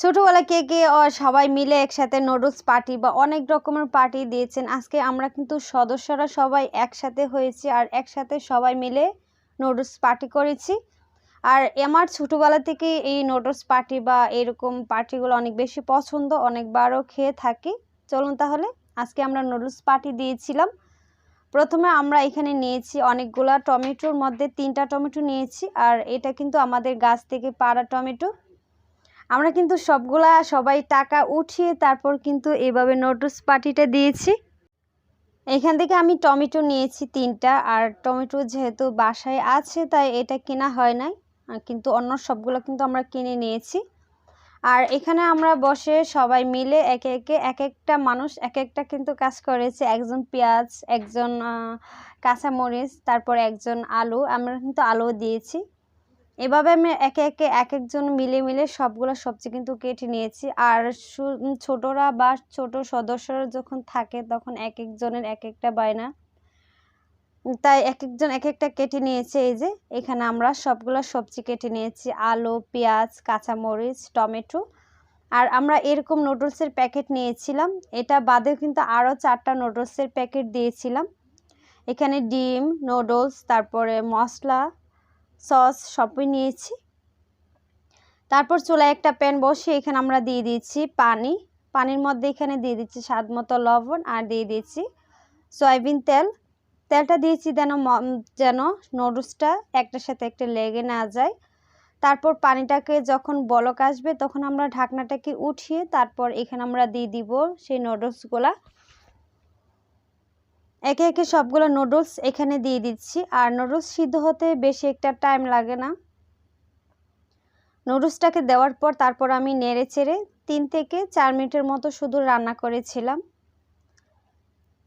ছোটোবেলা কে কে সবাই মিলে একসাথে নুডলস পার্টি বা অনেক রকমের পার্টি দিয়েছেন। আজকে আমরা কিন্তু সদস্যরা সবাই একসাথে হয়েছি আর একসাথে সবাই মিলে নুডলস পার্টি করেছি। আর আমার ছোটোবেলা থেকে এই নুডলস পার্টি বা এরকম পার্টিগুলো অনেক বেশি পছন্দ, অনেকবারও খেয়ে থাকি। চলুন তাহলে, আজকে আমরা নুডলস পার্টি দিয়েছিলাম। প্রথমে আমরা এখানে নিয়েছি অনেকগুলা টমেটোর মধ্যে তিনটা টমেটো নিয়েছি আর এটা কিন্তু আমাদের গাছ থেকে পাড়া টমেটো। আমরা কিন্তু সবগুলা সবাই টাকা উঠিয়ে তারপর কিন্তু এভাবে নোটস পার্টিটা দিয়েছি। এখান থেকে আমি টমেটো নিয়েছি তিনটা, আর টমেটো যেহেতু বাসায় আছে, তাই এটা কেনা হয় নাই। কিন্তু অন্য সবগুলো কিন্তু আমরা কিনে নিয়েছি। আর এখানে আমরা বসে সবাই মিলে একে একে এক একটা মানুষ এক একটা কিন্তু কাজ করেছে। একজন পেঁয়াজ, একজন কাঁচামরিচ, তারপর একজন আলু। আমরা কিন্তু আলুও দিয়েছি। এভাবে আমি একে একে এক একজন মিলে মিলে সবগুলো সবজি কিন্তু কেটে নিয়েছি। আর ছোটরা বা ছোট সদস্যরা যখন থাকে তখন এক একজনের এক একটা বায়না। তাই এক একজন এক একটা কেটে নিয়েছে। এই যে এখানে আমরা সবগুলো সবজি কেটে নিয়েছি। আলু, পেঁয়াজ, কাঁচামরিচ, টমেটো। আর আমরা এরকম নুডলসের প্যাকেট নিয়েছিলাম। এটা বাদেও কিন্তু আরও চারটা নুডলসের প্যাকেট দিয়েছিলাম। এখানে ডিম, নুডলস, তারপরে মশলা সস সবই নিয়েছি। তারপর চুলায় একটা প্যান বসিয়ে এখানে আমরা দিয়ে দিয়েছি পানি। পানির মধ্যে এখানে দিয়ে দিচ্ছি স্বাদ মতো লবণ আর দিয়ে দিয়েছি সয়াবিন তেল। তেলটা দিয়েছি যেন যেন নুডলসটা একটার সাথে একটা লেগে না যায়। তারপর পানিটাকে যখন বলক আসবে তখন আমরা ঢাকনাটাকে উঠিয়ে তারপর এখানে আমরা দিয়ে দিব সেই নুডলসগুলা। একে একে সবগুলো নুডলস এখানে দিয়ে দিচ্ছি। আর নুডলস সিদ্ধ হতে বেশি একটা টাইম লাগে না। নুডলসটাকে দেওয়ার পর তারপর আমি নেড়ে চেড়ে তিন থেকে চার মিনিটের মতো শুধু রান্না করেছিলাম।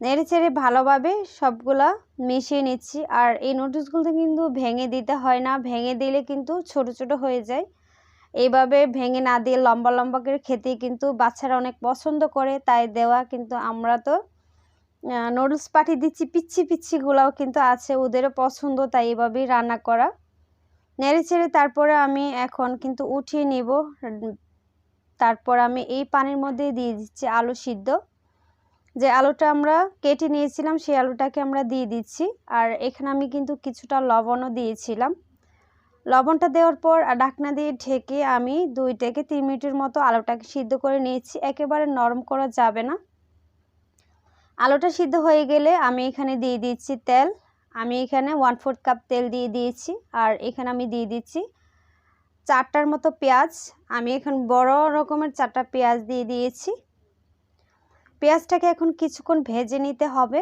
নেড়ে চেড়ে ভালোভাবে সবগুলা মিশিয়ে নিচ্ছি। আর এই নুডলসগুলো কিন্তু ভেঙে দিতে হয় না। ভেঙে দিলে কিন্তু ছোট ছোট হয়ে যায়। এইভাবে ভেঙে না দিয়ে লম্বা লম্বা করে খেতে কিন্তু বাচ্চারা অনেক পছন্দ করে। তাই দেওয়া কিন্তু আমরা তো নুডলস পাঠিয়ে দিচ্ছি, পিচ্ছি পিচ্ছিগুলাও কিন্তু আছে, ওদেরও পছন্দ, তাই এভাবেই রান্না করা। নেড়ে চেড়ে তারপরে আমি এখন কিন্তু উঠিয়ে নেব, তারপর আমি এই পানির মধ্যে দিয়ে দিচ্ছি আলু সিদ্ধ। যে আলুটা আমরা কেটে নিয়েছিলাম, সেই আলুটাকে আমরা দিয়ে দিচ্ছি, আর এখানে আমি কিন্তু কিছুটা লবণও দিয়েছিলাম। লবণটা দেওয়ার পর ঢাকনা দিয়ে ঢেকে আমি দুই থেকে তিন মিনিটের মতো আলুটাকে সিদ্ধ করে নিয়েছি, একেবারে নরম করা যাবে না। আলুটা সিদ্ধ হয়ে গেলে আমি এখানে দিয়ে দিচ্ছি তেল। আমি এখানে ওয়ান ফোর্থ কাপ তেল দিয়ে দিয়েছি আর এখানে আমি দিয়ে দিচ্ছি চারটার মতো পেঁয়াজ। আমি এখন বড় রকমের চারটা পেঁয়াজ দিয়ে দিয়েছি। পেঁয়াজটাকে এখন কিছুক্ষণ ভেজে নিতে হবে।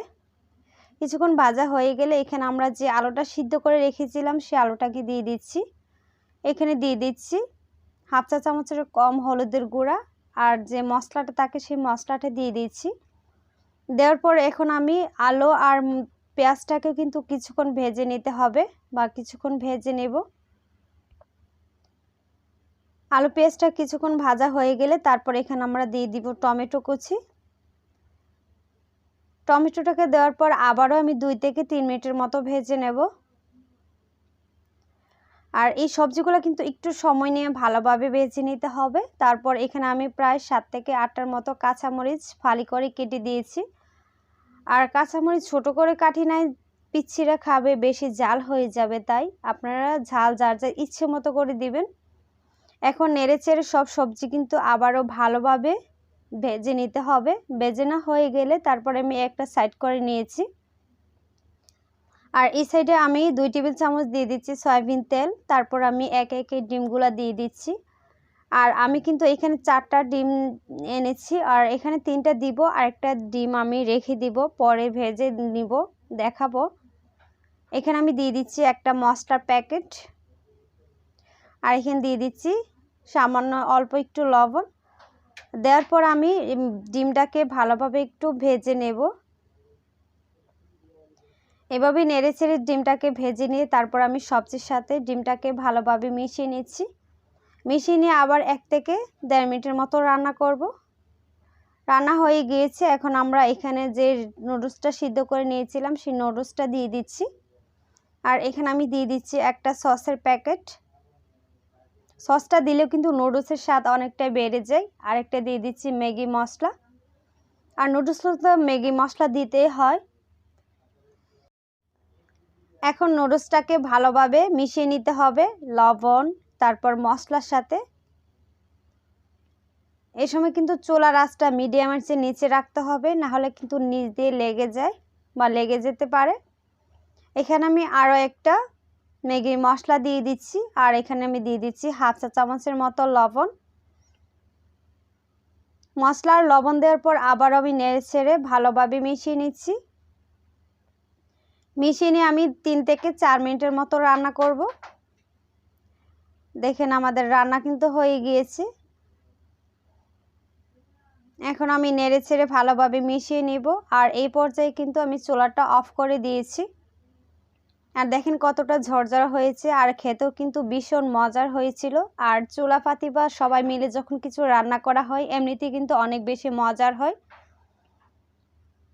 কিছুক্ষণ ভাজা হয়ে গেলে এখানে আমরা যে আলুটা সিদ্ধ করে রেখেছিলাম সে আলুটাকে দিয়ে দিচ্ছি। এখানে দিয়ে দিচ্ছি হাফ চা চামচের কম হলুদের গুঁড়া আর যে মশলাটা থাকে সেই মশলাটা দিয়ে দিচ্ছি। দেওয়ার পর এখন আমি আলো আর পেঁয়াজটাকে কিন্তু কিছুক্ষণ ভেজে নিতে হবে বা কিছুক্ষণ ভেজে নেব। আলু পেঁয়াজটা কিছুক্ষণ ভাজা হয়ে গেলে তারপর এখানে আমরা দিয়ে দিব টমেটো কুচি। টমেটোটাকে দেওয়ার পর আবারও আমি দুই থেকে তিন মিনিটের মতো ভেজে নেব। আর এই সবজিগুলো কিন্তু একটু সময় নিয়ে ভালোভাবে ভেজে নিতে হবে। তারপর এখানে আমি প্রায় সাত থেকে আটটার মতো কাঁচামরিচ ফালি করে কেটে দিয়েছি। আর কাঁচামরিচ ছোট করে কাটি নাই, পিচ্ছিরা খাবে, বেশি জাল হয়ে যাবে তাই। আপনারা ঝাল যার যার ইচ্ছে মতো করে দিবেন। এখন নেড়ে চেড়ে সব সবজি কিন্তু আবারও ভালোভাবে ভেজে নিতে হবে। ভেজে না হয়ে গেলে তারপরে আমি একটা সাইড করে নিয়েছি। আর এই সাইডে আমি দুই টেবিল চামচ দিয়ে দিচ্ছি সয়াবিন তেল, তারপর আমি একে একে ডিমগুলো দিয়ে দিচ্ছি। আর আমি কিন্তু এখানে চারটা ডিম এনেছি, আর এখানে তিনটা দিব, আর একটা ডিম আমি রেখে দিব, পরে ভেজে নিব, দেখাবো। এখানে আমি দিয়ে দিচ্ছি একটা মশলার প্যাকেট, আর এখানে দিয়ে দিচ্ছি সামান্য অল্প একটু লবণ। দেওয়ার পর আমি ডিমটাকে ভালোভাবে একটু ভেজে নেব। এভাবে নেড়ে ছেড়ে ডিমটাকে ভেজে নিয়ে তারপর আমি সবজির সাথে ডিমটাকে ভালোভাবে মিশিয়ে নিচ্ছি। মিশিয়ে নিয়ে আবার এক থেকে দেড় মিনিটের মতো রান্না করব। রান্না হয়ে গিয়েছে, এখন আমরা এখানে যে নুডলসটা সিদ্ধ করে নিয়েছিলাম, সেই নুডলসটা দিয়ে দিচ্ছি। আর এখানে আমি দিয়ে দিচ্ছি একটা সসের প্যাকেট। সসটা দিলেও কিন্তু নুডলসের স্বাদ অনেকটাই বেড়ে যায়। আরেকটা দিয়ে দিচ্ছি ম্যাগি মশলা। আর নুডলস তো ম্যাগি মশলা দিতেই হয়। এখন নুডলসটাকে ভালোভাবে মিশিয়ে নিতে হবে, লবণ, তারপর মশলার সাথে। এই সময় কিন্তু চোলা রাসটা মিডিয়ামের চেয়ে নিচে রাখতে হবে, না হলে কিন্তু নিচ দিয়ে লেগে যায় বা লেগে যেতে পারে। এখানে আমি আরও একটা ম্যাগি মশলা দিয়ে দিচ্ছি, আর এখানে আমি দিয়ে দিচ্ছি হাফ চা চামচের মতো লবণ। মশলার লবণ দেওয়ার পর আবার আমি নেড়ে ছেড়ে ভালোভাবে মিশিয়ে নিচ্ছি। মিশিয়ে আমি তিন থেকে চার মিনিটের মতো রান্না করব। দেখেন আমাদের রান্না কিন্তু হয়ে গিয়েছে। এখন আমি নেড়ে ছেড়ে ভালোভাবে মিশিয়ে নিব আর এই পর্যায়ে কিন্তু আমি চোলাটা অফ করে দিয়েছি। আর দেখেন কতটা ঝরঝর হয়েছে আর খেতেও কিন্তু ভীষণ মজার হয়েছিল। আর চুলাপাতি বা সবাই মিলে যখন কিছু রান্না করা হয়, এমনিতেই কিন্তু অনেক বেশি মজার হয়।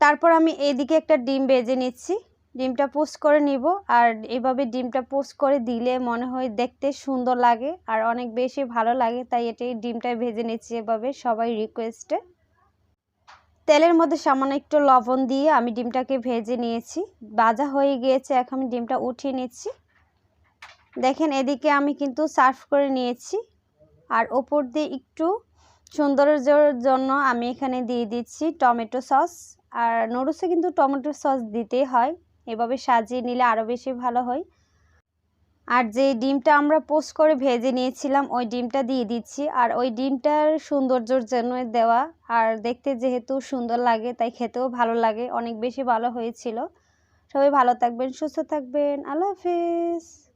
তারপর আমি এদিকে একটা ডিম বেজে নিচ্ছি। ডিমটা পোস্ট করে নিব। আর এভাবে ডিমটা পোস্ট করে দিলে মনে হয় দেখতে সুন্দর লাগে আর অনেক বেশি ভালো লাগে, তাই এটাই ডিমটা ভেজে নিচ্ছি এভাবে সবাই রিকোয়েস্টে তেলের মধ্যে সামান্য একটু লবণ দিয়ে আমি ডিমটাকে ভেজে নিয়েছি। ভাজা হয়ে গিয়েছে, এখন আমি ডিমটা উঠিয়ে নিচ্ছি। দেখেন এদিকে আমি কিন্তু সার্ভ করে নিয়েছি। আর ওপর দিয়ে একটু সৌন্দর্যের জন্য আমি এখানে দিয়ে দিচ্ছি টমেটো সস। আর নুডলসে কিন্তু টমেটো সস দিতেই হয়। এভাবে সাজিয়ে নিলে আরও বেশি ভালো হয়। আর যে ডিমটা আমরা পোস্ট করে ভেজে নিয়েছিলাম, ওই ডিমটা দিয়ে দিচ্ছি। আর ওই ডিমটার সৌন্দর্যর জন্য দেওয়া। আর দেখতে যেহেতু সুন্দর লাগে, তাই খেতেও ভালো লাগে। অনেক বেশি ভালো হয়েছিল। সবাই ভালো থাকবেন, সুস্থ থাকবেন। আল্লাহ হাফিজ।